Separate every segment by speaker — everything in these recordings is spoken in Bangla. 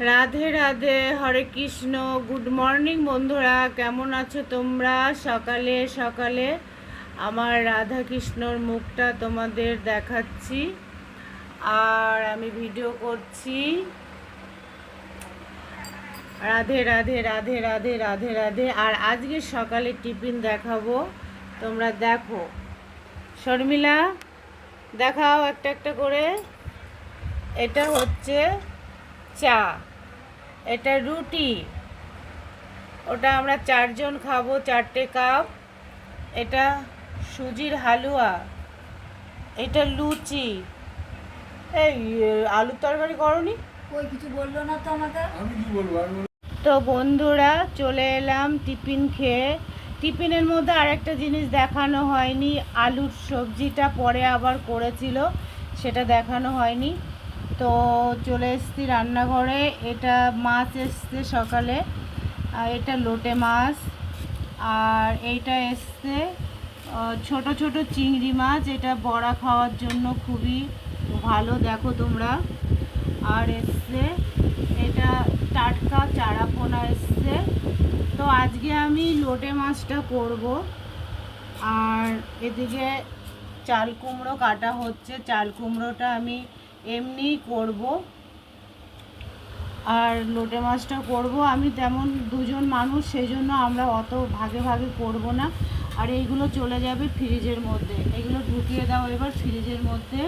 Speaker 1: রাধে রাধে, হরে কৃষ্ণ, গুড মর্নিং বন্ধুরা, কেমন আছো তোমরা? সকালে সকালে আমার রাধা কৃষ্ণর মুখটা তোমাদের দেখাচ্ছি। আর আমি ভিডিও করছি। রাধে রাধে রাধে রাধে রাধে রাধে। আর আজকে সকালে টিফিন দেখাবো। তোমরা দেখো। শর্মিলা, দেখাও একটা একটা করে। এটা হচ্ছে চা। এটা রুটি। ওটা আমরা চারজন খাব চারটে কাপ। এটা সুজির হালুয়া। এটা লুচি। এই আলুর তরকারি করনি?
Speaker 2: কই কিছু বলল না তো আমাকে?
Speaker 3: আমি কি বলব? আমি বলব,
Speaker 1: তো বন্ধুরা চলে এলাম টিফিন খেয়ে। টিফিনের মধ্যে আরেকটা জিনিস দেখানো হয়নি। আলুর সবজিটা পরে আবার করেছিল সেটা দেখানো হয়নি। তো চলে এসেছি রান্নাঘরে। এটা মাছ এসছে সকালে, আর এটা লোটে মাছ। আর এইটা এসছে ছোট ছোট চিংড়ি মাছ। এটা বড়া খাওয়ার জন্য খুবই ভালো, দেখো তোমরা। আর এসছে, এটা টাটকা চারা পোনা এসছে। তো আজকে আমি লোটে মাছটা করব। আর এদিকে চাল কুমড়ো কাটা হচ্ছে। চাল কুমড়োটা আমি এমনিই করব। আর লোটে মাছটা করব। আমি তেমন দুজন মানুষ সেই জন্য আমরা অত ভাগে ভাগে করব না। আর এইগুলো চলে যাবে ফ্রিজের মধ্যে। এগুলো ঢুকিয়ে দাও এবার ফ্রিজের মধ্যে।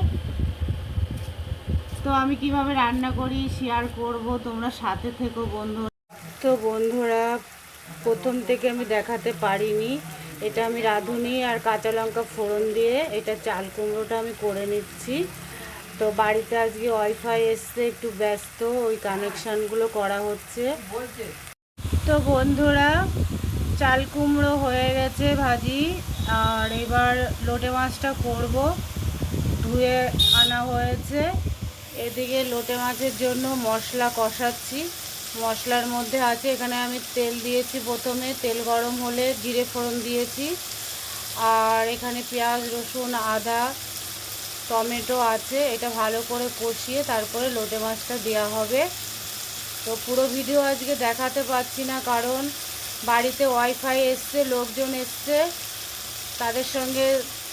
Speaker 1: তো আমি কীভাবে রান্না করি শেয়ার করব, তোমরা সাথে থেকো বন্ধু। তো বন্ধুরা, প্রথম থেকে আমি দেখাতে পারিনি। এটা আমি রাঁধুনি আর কাঁচা লঙ্কা ফোড়ন দিয়ে এটা চাল কুমড়োটা আমি করে নিচ্ছি। তো বাড়িতে আজকে ওয়াইফাই এসছে, একটু ব্যস্ত, ওই কানেকশানগুলো করা হচ্ছে। তো বন্ধুরা, চাল কুমড়ো হয়ে গেছে ভাজি, আর এবার লোটে মাছটা করব। ধুয়ে আনা হয়েছে। এদিকে লোটে মাছের জন্য মশলা কষাচ্ছি। মশলার মধ্যে আছে, এখানে আমি তেল দিয়েছি প্রথমে। তেল গরম হলে জিরে ফোড়ন দিয়েছি। আর এখানে পেঁয়াজ, রসুন, আদা টমেটো আছে, এটা ভালো করে কষিয়ে তারপরে লোটে মাছটা দেওয়া হবে। তো পুরো ভিডিও আজকে দেখাতে পারছি না, কারণ বাড়িতে ওয়াইফাই এসছে, লোকজন এসছে। তাদের সঙ্গে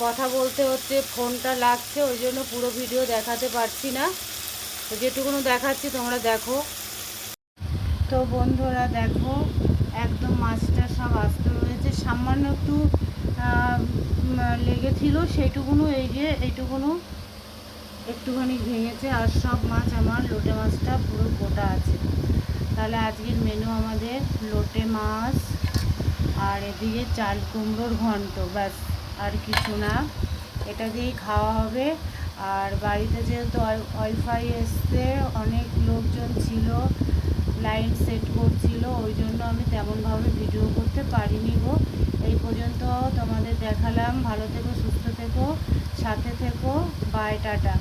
Speaker 1: কথা বলতে হচ্ছে, ফোনটা লাগছে, ওই জন্য পুরো ভিডিও দেখাতে পারছি না। তো যেটুকুনো দেখাচ্ছি, তোমরা দেখো। তো বন্ধুরা, দেখো, একদম মাছটা সব আস্ত রয়েছে সামান্য একটু লেগেছিল সেইটুকুনো এই যে এইটুকুনো একটুখানি ভেঙেছে আর সব মাছ আমার, লোটে মাছটা পুরো গোটা আছে। তাহলে আজকের মেনু আমাদের লোটে মাছ আর এদিকে চাল কুমড়োর ঘন্ট, ব্যাস, আর কিছু না। এটা দিয়েই খাওয়া হবে। আর বাড়িতে যেহেতু ওয়াইফাই এসছে, অনেক লোকজন ছিল, লাইন সেট করছিল, ওই জন্য আমি তেমনভাবে ভিডিও করতে পারিনি গো। দেখালাম। ভালো থেকো সুস্থ থেকো সাথে থেকো। By tata